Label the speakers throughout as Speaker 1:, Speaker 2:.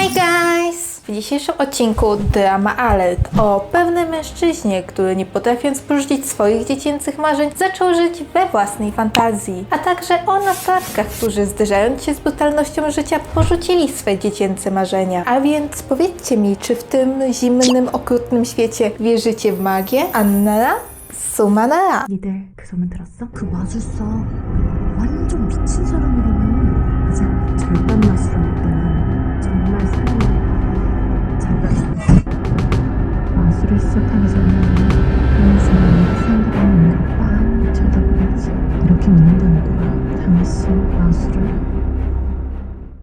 Speaker 1: Hey guys! W dzisiejszym odcinku Drama Alert o pewnym mężczyźnie, który nie potrafiąc porzucić swoich dziecięcych marzeń, zaczął żyć we własnej fantazji, a także o nastolatkach, którzy zderzając się z brutalnością życia porzucili swe dziecięce marzenia. A więc powiedzcie mi, czy w tym zimnym, okrutnym świecie wierzycie w magię? Annara? Sumanara.
Speaker 2: 니들 그 소문 들었어? 그 마술사 완전 미친 사람이라며 맞아 절반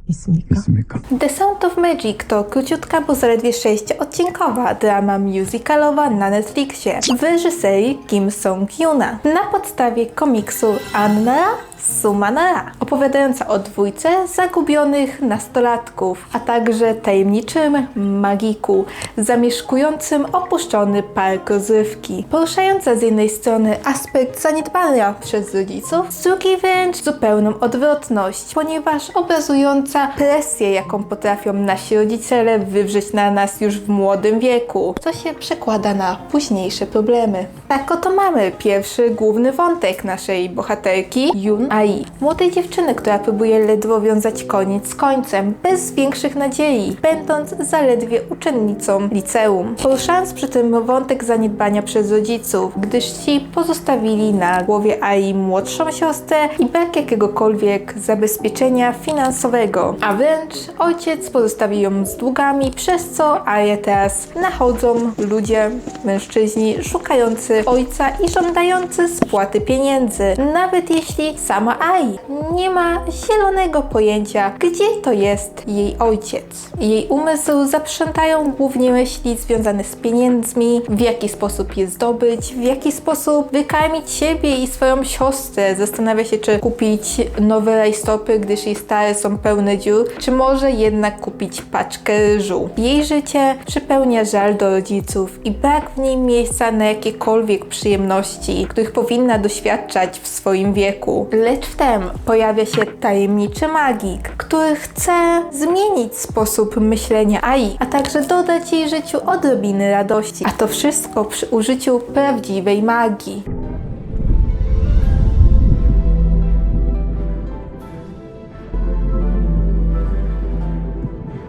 Speaker 3: i smyka.
Speaker 1: The Sound of Magic to króciutka, bo zaledwie 6-odcinkowa drama musicalowa na Netflixie w reżyserii Kim Song-hyuna na podstawie komiksu Anna Sumanara, opowiadająca o dwójce zagubionych nastolatków, a także tajemniczym magiku zamieszkującym opuszczony park rozrywki. Poruszająca z jednej strony aspekt zaniedbania przez rodziców, z drugiej wręcz zupełną odwrotność, ponieważ obrazująca presję, jaką potrafią nasi rodziciele wywrzeć na nas już w młodym wieku, co się przekłada na późniejsze problemy. Tak oto mamy pierwszy główny wątek naszej bohaterki, Yun Ai. Młodej dziewczyny, która próbuje ledwo wiązać koniec z końcem, bez większych nadziei, będąc zaledwie uczennicą liceum. Poruszając przy tym wątek zaniedbania przez rodziców, gdyż ci pozostawili na głowie Ai młodszą siostrę i brak jakiegokolwiek zabezpieczenia finansowego, a wręcz ojciec pozostawił ją z długami, przez co Aję teraz nachodzą ludzie, mężczyźni szukający ojca i żądający spłaty pieniędzy, nawet jeśli sama Ai nie ma zielonego pojęcia, gdzie to jest jej ojciec. Jej umysł zaprzątają głównie myśli związane z pieniędzmi, w jaki sposób je zdobyć, w jaki sposób wykarmić siebie i swoją siostrę. Zastanawia się, czy kupić nowe rajstopy, gdyż jej stare są pełne dziur, czy może jednak kupić paczkę ryżu. Jej życie przypełnia żal do rodziców i brak w nim miejsca na jakiekolwiek przyjemności, których powinna doświadczać w swoim wieku. Lecz wtem pojawia się tajemniczy magik, który chce zmienić sposób myślenia Ai, a także dodać jej życiu odrobiny radości. A to wszystko przy użyciu prawdziwej magii.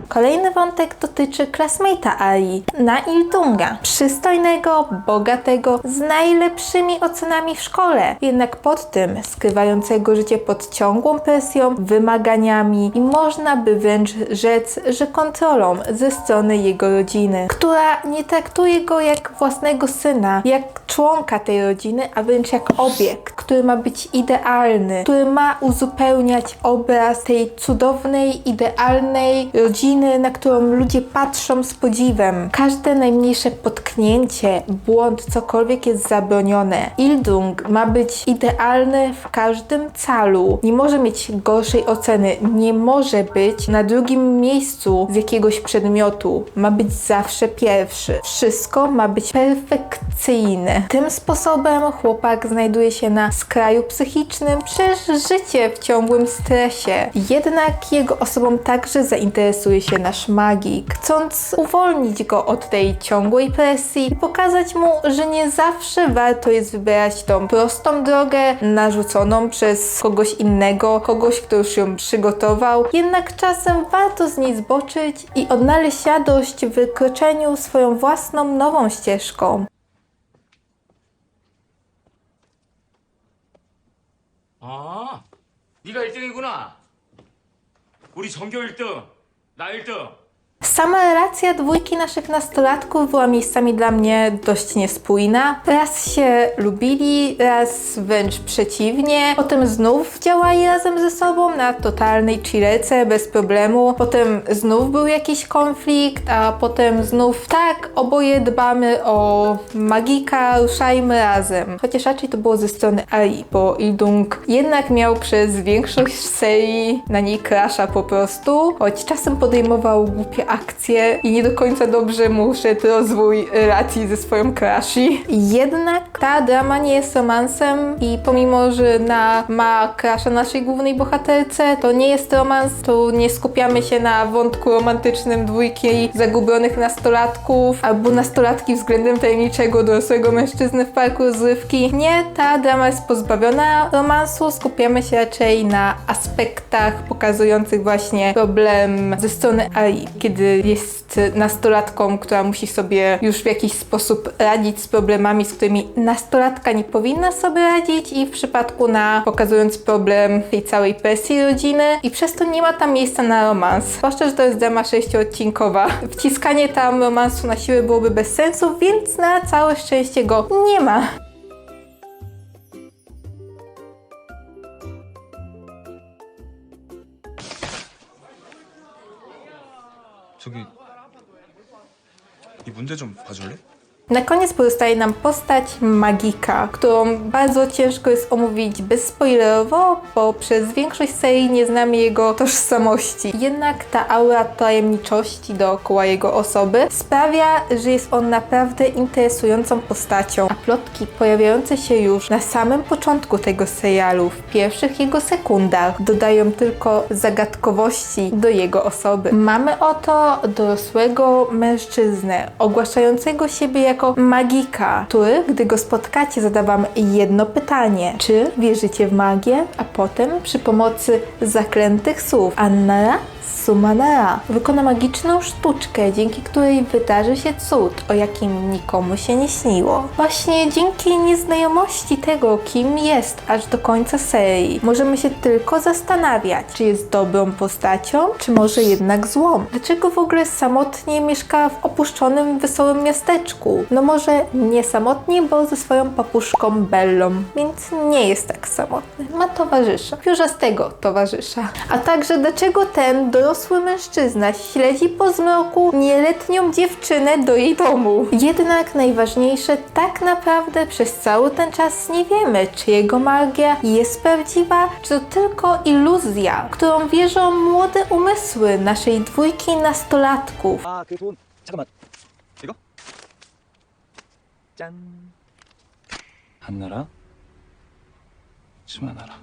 Speaker 1: Kolejny wątek dotyczy klasmata Ai, na Iltunga. Przystojnego, bogatego, z najlepszymi ocenami w szkole. Jednak pod tym skrywającego życie pod ciągłą presją, wymaganiami i można by wręcz rzec, że kontrolą ze strony jego rodziny, która nie traktuje go jak własnego syna, jak członka tej rodziny, a wręcz jak obiekt, który ma być idealny, który ma uzupełniać obraz tej cudownej, idealnej rodziny, na którą ludzie patrzą z podziwem. Każde najmniejsze potknięcie, błąd, cokolwiek jest zabronione. Ildung ma być idealny w każdym calu. Nie może mieć gorszej oceny, nie może być na drugim miejscu z jakiegoś przedmiotu. Ma być zawsze pierwszy. Wszystko ma być perfekcyjne. Tym sposobem chłopak znajduje się na skraju psychicznym przez życie w ciągłym stresie. Jednak jego osobą także zainteresuje się nasz magik, chcąc uwolnić go od tej ciągłej presji i pokazać mu, że nie zawsze warto jest wybierać tą prostą drogę narzuconą przez kogoś innego, kogoś, kto już ją przygotował. Jednak czasem warto z niej zboczyć i odnaleźć radość w wykroczeniu swoją własną nową ścieżką.
Speaker 4: 아, 네가 1등이구나. 우리 전교 1등, 나 1등.
Speaker 1: Sama relacja dwójki naszych nastolatków była miejscami dla mnie dość niespójna. Raz się lubili, raz wręcz przeciwnie. Potem znów działali razem ze sobą na totalnej chillerce, bez problemu. Potem znów był jakiś konflikt, a potem znów tak, oboje dbamy o magika, ruszajmy razem. Chociaż raczej to było ze strony Ai, bo Ildung jednak miał przez większość serii na niej crasha po prostu, choć czasem podejmował głupie akcje i nie do końca dobrze mu szedł rozwój relacji ze swoją crushi. Jednak ta drama nie jest romansem i pomimo, że na ma crusha naszej głównej bohaterce, to nie jest romans, tu nie skupiamy się na wątku romantycznym dwójki zagubionych nastolatków albo nastolatki względem tajemniczego dorosłego mężczyzny w parku rozrywki. Nie, ta drama jest pozbawiona romansu, skupiamy się raczej na aspektach pokazujących właśnie problem ze strony Ai, kiedy jest nastolatką, która musi sobie już w jakiś sposób radzić z problemami, z którymi nastolatka nie powinna sobie radzić i w przypadku na pokazując problem tej całej presji rodziny i przez to nie ma tam miejsca na romans. Zwłaszcza, że to jest drama sześciodcinkowa. Wciskanie tam romansu na siłę byłoby bez sensu, więc na całe szczęście go nie ma.
Speaker 3: 저기 이 문제 좀 봐줄래?
Speaker 1: Na koniec pozostaje nam postać Magika, którą bardzo ciężko jest omówić bezspoilerowo, bo przez większość serii nie znamy jego tożsamości. Jednak ta aura tajemniczości dookoła jego osoby sprawia, że jest on naprawdę interesującą postacią, a plotki pojawiające się już na samym początku tego serialu, w pierwszych jego sekundach, dodają tylko zagadkowości do jego osoby. Mamy oto dorosłego mężczyznę, ogłaszającego siebie jako magika, który, gdy go spotkacie, zada wam jedno pytanie. Czy wierzycie w magię? A potem przy pomocy zaklętych słów Annara Sumanara wykona magiczną sztuczkę, dzięki której wydarzy się cud, o jakim nikomu się nie śniło. Właśnie dzięki nieznajomości tego, kim jest aż do końca serii, możemy się tylko zastanawiać, czy jest dobrą postacią, czy może jednak złą. Dlaczego w ogóle samotnie mieszka w opuszczonym, wesołym miasteczku? No może nie samotnie, bo ze swoją papuszką Bellą, więc nie jest tak samotny. Ma towarzysza, piórzastego towarzysza. A także dlaczego ten dorosły mężczyzna śledzi po zmroku nieletnią dziewczynę do jej domu. Jednak najważniejsze, tak naprawdę przez cały ten czas nie wiemy, czy jego magia jest prawdziwa, czy to tylko iluzja, w którą wierzą młode umysły naszej dwójki nastolatków.
Speaker 5: 아, 그 돈 잠깐만. 이거? 짠. 한나라. 수만나라.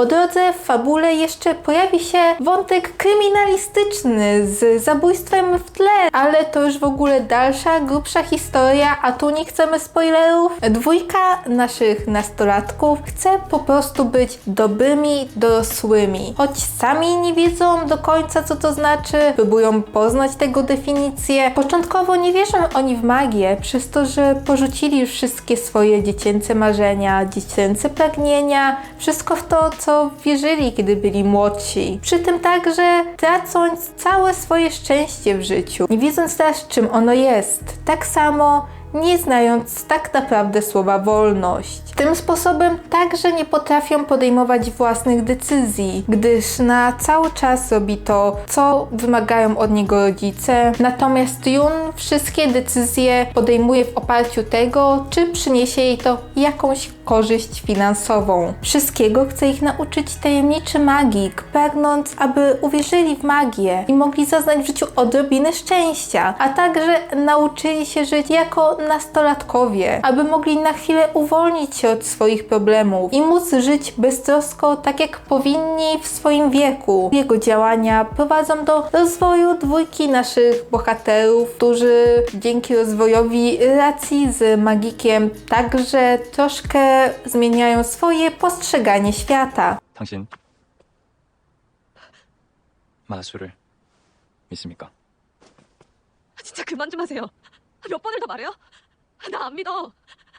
Speaker 1: Po drodze w fabule jeszcze pojawi się wątek kryminalistyczny z zabójstwem w tle, ale to już w ogóle dalsza, grubsza historia, a tu nie chcemy spoilerów. Dwójka naszych nastolatków chce po prostu być dobrymi dorosłymi, choć sami nie wiedzą do końca co to znaczy, próbują poznać tego definicję. Początkowo nie wierzą oni w magię, przez to, że porzucili wszystkie swoje dziecięce marzenia, dziecięce pragnienia, wszystko w to, co wierzyli, kiedy byli młodsi. Przy tym także tracąc całe swoje szczęście w życiu, nie wiedząc też, czym ono jest. Tak samo nie znając tak naprawdę słowa wolność. Tym sposobem także nie potrafią podejmować własnych decyzji, gdyż na cały czas robi to, co wymagają od niego rodzice. Natomiast Jun wszystkie decyzje podejmuje w oparciu tego, czy przyniesie jej to jakąś korzyść finansową. Wszystkiego chce ich nauczyć tajemniczy magik, pragnąc, aby uwierzyli w magię i mogli zaznać w życiu odrobiny szczęścia, a także nauczyli się żyć jako nastolatkowie, aby mogli na chwilę uwolnić się od swoich problemów i móc żyć beztrosko tak jak powinni w swoim wieku. Jego działania prowadzą do rozwoju dwójki naszych bohaterów, którzy dzięki rozwojowi relacji z magikiem także troszkę zmieniają swoje postrzeganie świata.
Speaker 5: 당신 마술을 믿습니까?
Speaker 6: 진짜 그만 좀 하세요. 몇 번을 더 말해요? 나 안 믿어.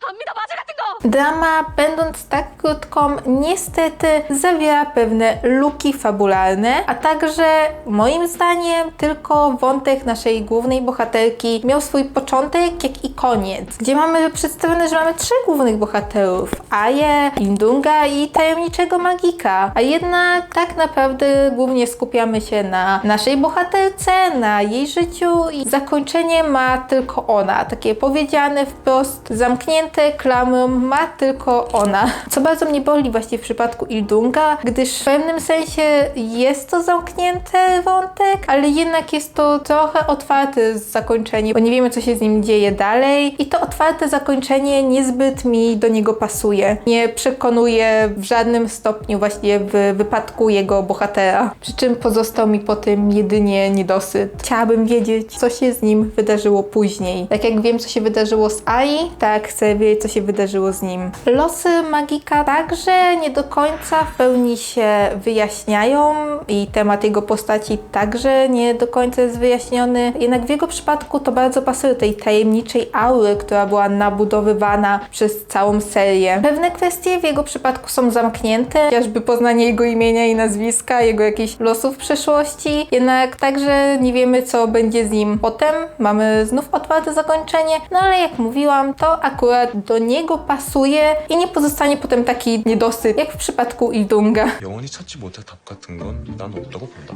Speaker 6: 안 믿어 마술 같은 거.
Speaker 1: Drama, będąc tak krótką, niestety zawiera pewne luki fabularne, a także moim zdaniem tylko wątek naszej głównej bohaterki miał swój początek, jak i koniec, gdzie mamy przedstawione, że mamy trzech głównych bohaterów, Aję, Lindunga i tajemniczego magika, a jednak tak naprawdę głównie skupiamy się na naszej bohaterce, na jej życiu i zakończenie ma tylko ona, takie powiedziane wprost, zamknięte zamknięte klamrą ma tylko ona. Co bardzo mnie boli właśnie w przypadku Ildunga, gdyż w pewnym sensie jest to zamknięty wątek, ale jednak jest to trochę otwarte zakończenie, bo nie wiemy co się z nim dzieje dalej i to otwarte zakończenie niezbyt mi do niego pasuje. Nie przekonuje w żadnym stopniu właśnie w wypadku jego bohatera. Przy czym pozostał mi po tym jedynie niedosyt. Chciałabym wiedzieć, co się z nim wydarzyło później. Tak jak wiem, co się wydarzyło z Ai, tak chcę wiedzieć, co się wydarzyło z nim. Losy Magika także nie do końca w pełni się wyjaśniają i temat jego postaci także nie do końca jest wyjaśniony. Jednak w jego przypadku to bardzo pasuje tej tajemniczej aury, która była nabudowywana przez całą serię. Pewne kwestie w jego przypadku są zamknięte, chociażby poznanie jego imienia i nazwiska, jego jakichś losów w przeszłości, jednak także nie wiemy, co będzie z nim potem. Mamy znów otwarte zakończenie, no ale jak mówiłam, to akurat do niego pasuje i nie pozostanie potem taki niedosyt, jak w przypadku Ildunga.
Speaker 3: 영원히 찾지 못할 답 같은 건 난 없다고 본다.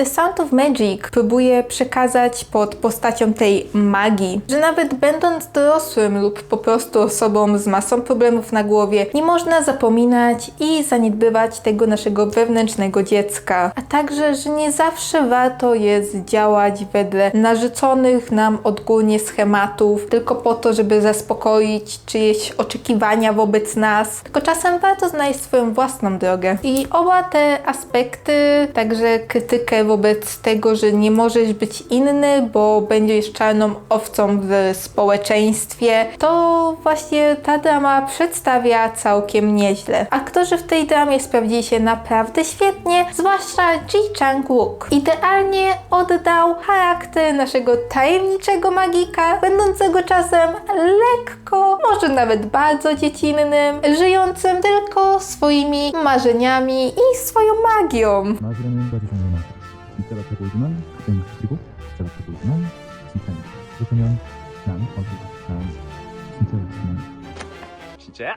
Speaker 1: The Sound of Magic próbuje przekazać pod postacią tej magii, że nawet będąc dorosłym lub po prostu osobą z masą problemów na głowie, nie można zapominać i zaniedbywać tego naszego wewnętrznego dziecka, a także, że nie zawsze warto jest działać wedle narzuconych nam odgórnie schematów, tylko po to, żeby zaspokoić czyjeś oczekiwania wobec nas, tylko czasem warto znaleźć swoją własną drogę. I oba te aspekty, także krytykę wobec tego, że nie możesz być inny, bo będziesz czarną owcą w społeczeństwie, to właśnie ta drama przedstawia całkiem nieźle. Aktorzy w tej dramie sprawdzili się naprawdę świetnie, zwłaszcza Ji Chang-wook. Idealnie oddał charakter naszego tajemniczego magika, będącego czasem lekko, może nawet bardzo dziecinnym, żyjącym tylko swoimi marzeniami i swoją magią.
Speaker 7: 보이지만 그땐 그리고 진짜 같아 보이지만 진짜니. 그렇다면 난 어디가? 난 진짜 같지만
Speaker 5: 진짜야?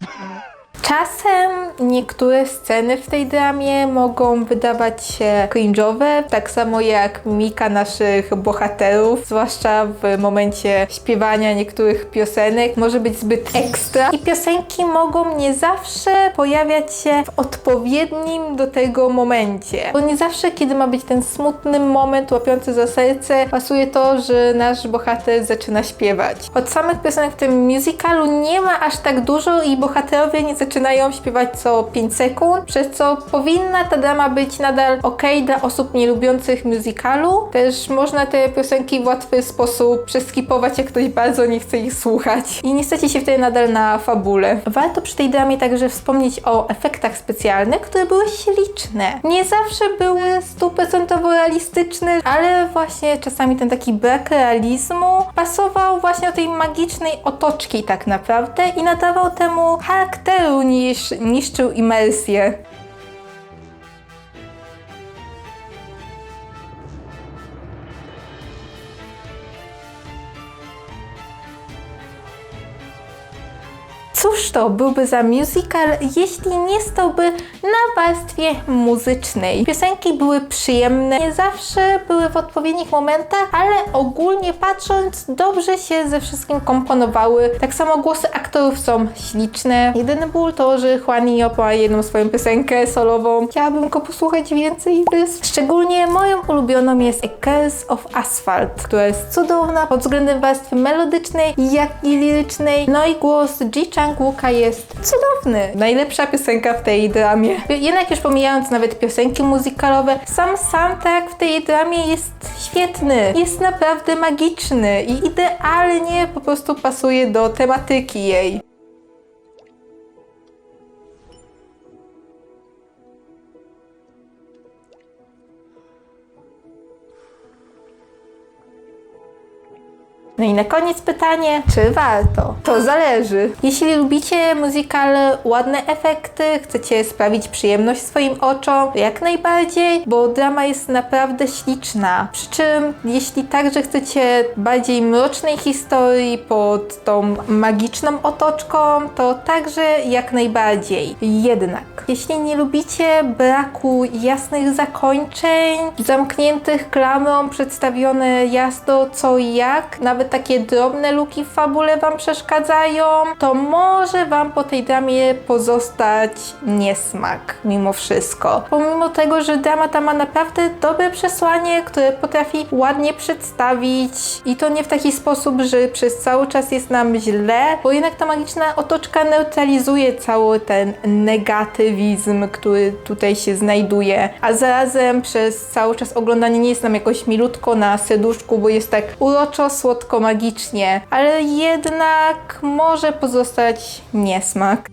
Speaker 1: Czasem niektóre sceny w tej dramie mogą wydawać się cringe'owe, tak samo jak mimika naszych bohaterów, zwłaszcza w momencie śpiewania niektórych piosenek, może być zbyt ekstra i piosenki mogą nie zawsze pojawiać się w odpowiednim do tego momencie. Bo nie zawsze, kiedy ma być ten smutny moment łapiący za serce, pasuje to, że nasz bohater zaczyna śpiewać. Od samych piosenek w tym musicalu nie ma aż tak dużo i bohaterowie nie zaczynają śpiewać co 5 sekund, przez co powinna ta drama być nadal ok dla osób nielubiących musicalu. Też można te piosenki w łatwy sposób przeskipować, jak ktoś bardzo nie chce ich słuchać. I nie straci się wtedy nadal na fabule. Warto przy tej dramie także wspomnieć o efektach specjalnych, które były śliczne. Nie zawsze były stuprocentowo realistyczne, ale właśnie czasami ten taki brak realizmu pasował właśnie do tej magicznej otoczki tak naprawdę i nadawał temu charakteru niż niszczył imersję. Cóż to byłby za musical, jeśli nie stałby na warstwie muzycznej? Piosenki były przyjemne, nie zawsze były w odpowiednich momentach, ale ogólnie patrząc, dobrze się ze wszystkim komponowały. Tak samo głosy aktorów są śliczne. Jedyny ból to, że Juan Yop ma jedną swoją piosenkę solową. Chciałabym go posłuchać więcej. Szczególnie moją ulubioną jest A Curse of Asphalt, która jest cudowna pod względem warstwy melodycznej, jak i lirycznej. No i głos Ji Jest cudowny. Najlepsza piosenka w tej dramie. Jednak już pomijając nawet piosenki muzykalowe, sam soundtrack w tej dramie jest świetny. Jest naprawdę magiczny i idealnie po prostu pasuje do tematyki jej. No i na koniec pytanie, czy warto? To zależy. Jeśli lubicie muzykale, ładne efekty, chcecie sprawić przyjemność swoim oczom, jak najbardziej, bo drama jest naprawdę śliczna. Przy czym, jeśli także chcecie bardziej mrocznej historii pod tą magiczną otoczką, to także jak najbardziej. Jednak, jeśli nie lubicie braku jasnych zakończeń, zamkniętych klamrą, przedstawione jasno co i jak, nawet takie drobne luki w fabule Wam przeszkadzają, to może Wam po tej dramie pozostać niesmak mimo wszystko. Pomimo tego, że drama ta ma naprawdę dobre przesłanie, które potrafi ładnie przedstawić i to nie w taki sposób, że przez cały czas jest nam źle, bo jednak ta magiczna otoczka neutralizuje cały ten negatywizm, który tutaj się znajduje, a zarazem przez cały czas oglądanie nie jest nam jakoś milutko na serduszku, bo jest tak uroczo, słodko, magicznie, ale jednak może pozostać niesmak.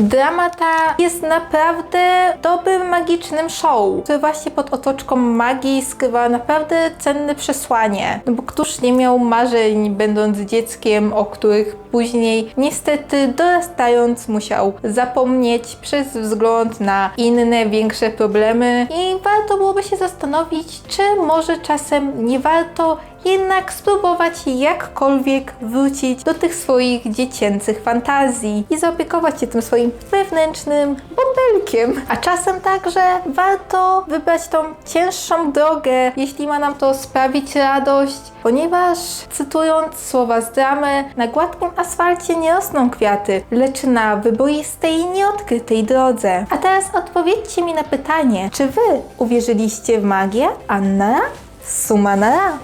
Speaker 1: Drama ta jest naprawdę dobrym, magicznym show, który właśnie pod otoczką magii skrywa naprawdę cenne przesłanie. No bo któż nie miał marzeń, będąc dzieckiem, o których później niestety dorastając musiał zapomnieć przez wzgląd na inne, większe problemy i warto byłoby się zastanowić, czy może czasem nie warto jednak spróbować jakkolwiek wrócić do tych swoich dziecięcych fantazji i zaopiekować się tym swoim wewnętrznym bąbelkiem. A czasem także warto wybrać tą cięższą drogę, jeśli ma nam to sprawić radość, ponieważ cytując słowa z dramy, na gładkim asfalcie nie rosną kwiaty, lecz na wyboistej nieodkrytej drodze. A teraz odpowiedzcie mi na pytanie, czy wy uwierzyliście w magię? Anna? Sumanara?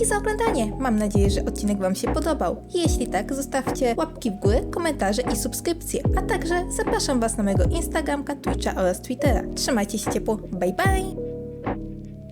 Speaker 1: Dzięki za oglądanie. Mam nadzieję, że odcinek Wam się podobał. Jeśli tak, zostawcie łapki w górę, komentarze i subskrypcje. A także zapraszam Was na mojego Instagramka, Twitcha oraz Twittera. Trzymajcie się ciepło. Bye bye!